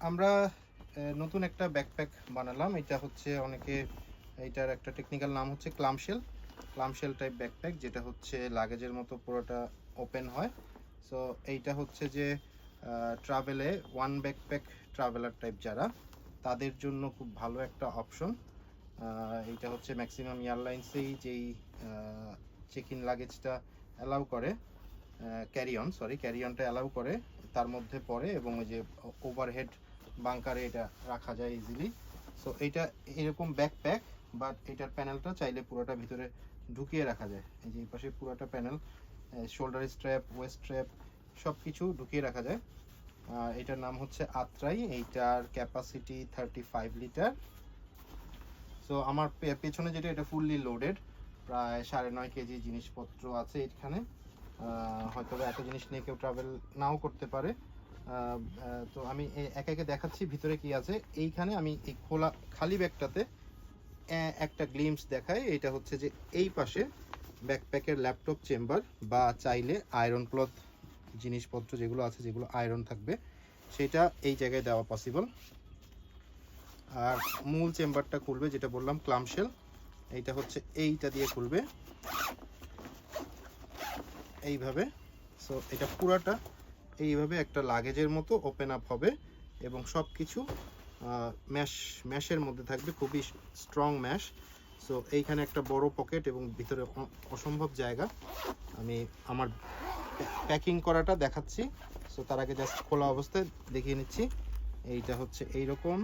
আমরা নতুন একটা ব্যাকপ্যাক বানালাম। এটা হচ্ছে অনেকে, এটার একটা টেকনিক্যাল নাম হচ্ছে ক্লামশেল ক্লামশেল টাইপ ব্যাকপ্যাক যেটা হচ্ছে লাগেজের মতো পুরোটা ওপেন হয়। সো এইটা হচ্ছে যে ট্রাভেলে ওয়ান ব্যাকপ্যাক ট্রাভেলার টাইপ যারা, তাদের জন্য খুব ভালো একটা অপশন এইটা হচ্ছে ম্যাক্সিমাম এয়ারলাইন্সেই যেই চেক ইন লাগেজটা অ্যালাউ করে। ক্যারি অন সরি ক্যারি অনটা অ্যালাউ করে, তার মধ্যে পড়ে এবং ওই যে ওভারহেড বাংকারে এটা রাখা যায় ইজিলি সো এইটা এরকম ব্যাকপ্যাক বাট এটার প্যানেলটা চাইলে পুরোটা ভিতরে ঢুকিয়ে রাখা যায়। এই যে এই পাশে পুরোটা panel shoulder strap waist strap সব কিছু ঢুকিয়ে রাখা যায়। এটার নাম হচ্ছে আত্রাই, এইটার capacity thirty five litre so আমার পেছনে যেটা, এটা ফুললি লোডেড প্রায় সাড়ে নয় কেজি জিনিসপত্র আছে এখানে। হয়তো এত জিনিস নিয়ে কেউ ট্রাভেল নাও করতে পারে। তো আমি একে একে দেখাচ্ছি ভিতরে কি আছে। এইখানে আমি এই খোলা, খালি ব্যাগটাতে একটা গ্লিমস দেখাই। এটা হচ্ছে যে এই পাশে ব্যাকপ্যাকের ল্যাপটপ চেম্বার বা চাইলে আয়রন ক্লথ জিনিসপত্র যেগুলো আছে, যেগুলো আয়রন থাকবে, সেটা এই জায়গায় দেওয়া পসিবল আর মূল চেম্বারটা খুলবে, যেটা বললাম ক্লামশেল এইটা হচ্ছে এইটা দিয়ে খুলবে। এইভাবে। সো এটা পুরাটা এইভাবে একটা লাগেজের মতো ওপেন আপ হবে এবং সব কিছু ম্যাশ ম্যাশের মধ্যে থাকবে, খুবই স্ট্রং ম্যাশ সো এইখানে একটা বড় পকেট এবং ভিতরে অসম্ভব জায়গা। আমি আমার প্যাকিং করাটা দেখাচ্ছি। সো তার আগে জাস্ট খোলা অবস্থায় দেখিয়ে নিচ্ছি। এইটা হচ্ছে এই রকম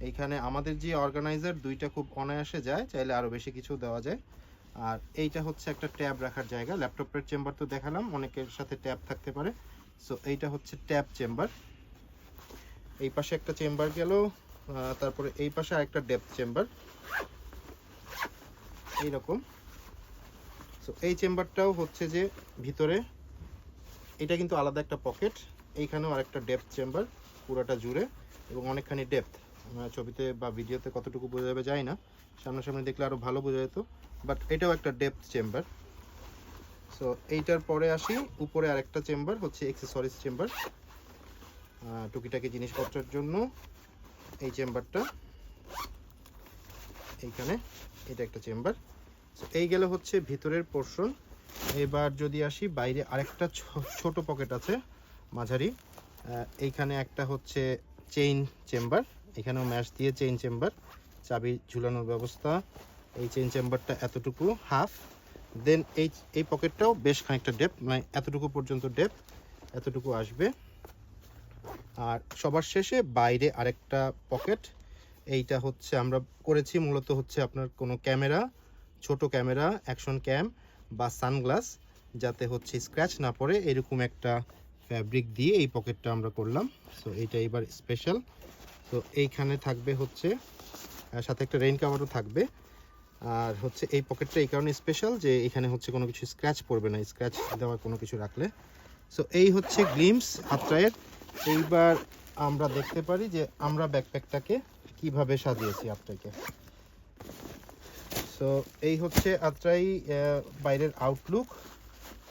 এইখানে আমাদের যে অর্গানাইজার দুইটা খুব অনায়াসে যায়, চাইলে আরও বেশি কিছু দেওয়া যায়। আর এইটা হচ্ছে একটা ট্যাব রাখার জায়গা। ল্যাপটপের চেম্বার তো দেখালাম, অনেকের সাথে ট্যাব থাকতে পারে। সো এইটা হচ্ছে ট্যাব চেম্বার। এই পাশে একটা চেম্বার গেল তারপরে এই পাশে আরেকটা ডেপথ চেম্বার। এইরকম। সো এই চেম্বারটাও হচ্ছে যে ভিতরে, এটা কিন্তু আলাদা একটা পকেট, এইখানেও আরেকটা ডেপথ চেম্বার, পুরোটা জুড়ে এবং অনেকখানি ডেপথ। ছবিতে বা ভিডিওতে কতটুকু বোঝা যাবে যায় না। সামনাসামনি দেখলে আরও ভালো বোঝা যেত। বাট এটাও একটা ডেপথ চেম্বার সো এইটার পরে আসি। উপরে আরেকটা চেম্বার হচ্ছে এক্সেসরিজ চেম্বার টুকিটাকি জিনিসপত্রের জন্য এই চেম্বারটা এইখানে এটা একটা চেম্বার এই গেলে হচ্ছে ভিতরের পোর্শন এবার যদি আসি, বাইরে আরেকটা ছোট পকেট আছে, মাঝারি। এইখানে একটা হচ্ছে চেইন চেম্বার এখানেও ম্যাশ দিয়ে চেইন চেম্বার চাবি ঝুলানোর ব্যবস্থা। এই চেইন চেম্বারটা এতটুকু হাফ দেন এই এই পকেটটাও বেশ খানিকটা ডেপ মানে এতটুকু পর্যন্ত ডেপ এতটুকু আসবে। আর সবার শেষে বাইরে আরেকটা পকেট এইটা হচ্ছে আমরা করেছি মূলত হচ্ছে আপনার কোনো ক্যামেরা, ছোট ক্যামেরা অ্যাকশন ক্যাম বা সানগ্লাস যাতে হচ্ছে স্ক্র্যাচ না পড়ে, এরকম একটা ফ্যাব্রিক দিয়ে এই পকেটটা আমরা করলাম। সো এইটা এবার স্পেশাল তো এইখানে থাকবে হচ্ছে সাথে একটা রেইন কাভারও থাকবে। আর হচ্ছে এই পকেটটা এই কারণে স্পেশাল যে এখানে হচ্ছে কোনো কিছু স্ক্র্যাচ পড়বে না স্ক্র্যাচ দেওয়ার কোনো কিছু রাখলে। সো এই হচ্ছে গ্লিমস আত্রায়ের এইবার আমরা দেখতে পারি যে আমরা ব্যাকপ্যাকটাকে কীভাবে সাজিয়েছি আত্রাইকে সো এই হচ্ছে আত্রাই বাইরের আউটলুক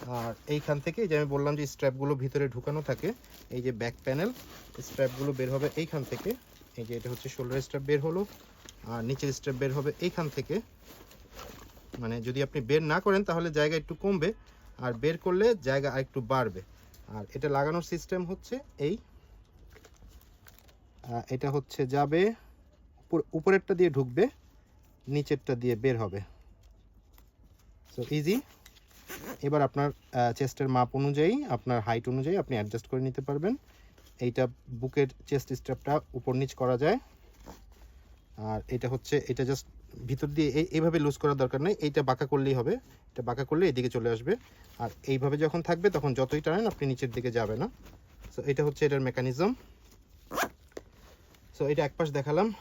আর এইখান থেকে যে আমি বললাম যে স্ট্র্যাপগুলো ভিতরে ঢুকানো থাকে, এই যে ব্যাক প্যানেল স্ট্র্যাপগুলো বের হবে এইখান থেকে। এই যে এটা হচ্ছে শোল্ডার স্ট্র্যাপ বের হলো, আর নিচের স্ট্র্যাপ বের হবে এইখান থেকে। মানে যদি আপনি বের না করেন তাহলে জায়গা একটু কমবে, আর বের করলে জায়গা আর একটু বাড়বে। আর এটা লাগানোর সিস্টেম হচ্ছে এই এটা হচ্ছে যাবে, উপর- উপরেরটা দিয়ে ঢুকবে, নিচেরটা দিয়ে বের হবে। সো ইজি এবার আপনার চেস্টের মাপ অনুযায়ী, আপনার হাইট অনুযায়ী আপনি অ্যাডজাস্ট করে নিতে পারবেন। এইটা বুকের চেস্ট স্ট্র্যাপটা উপর নিচ করা যায়। আর এটা হচ্ছে, এটা জাস্ট ভিতর দিয়ে এই- এইভাবে লুজ করার দরকার নেই। এইটা বাঁকা করলেই হবে। এটা বাঁকা করলে এদিকে চলে আসবে। আর এইভাবে যখন থাকবে, তখন যতই টানেন, আপনি নিচের দিকে যাবে না। সো এটা হচ্ছে এটার মেকানিজম সো এটা এক পাশ দেখালাম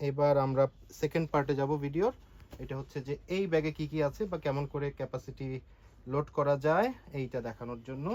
এবার আমরা সেকেন্ড পার্টে যাব ভিডিওর এটা হচ্ছে যে এই ব্যাগে কি কি আছে বা কেমন করে ক্যাপাসিটি লোড করা যায়, এইটা দেখানোর জন্য।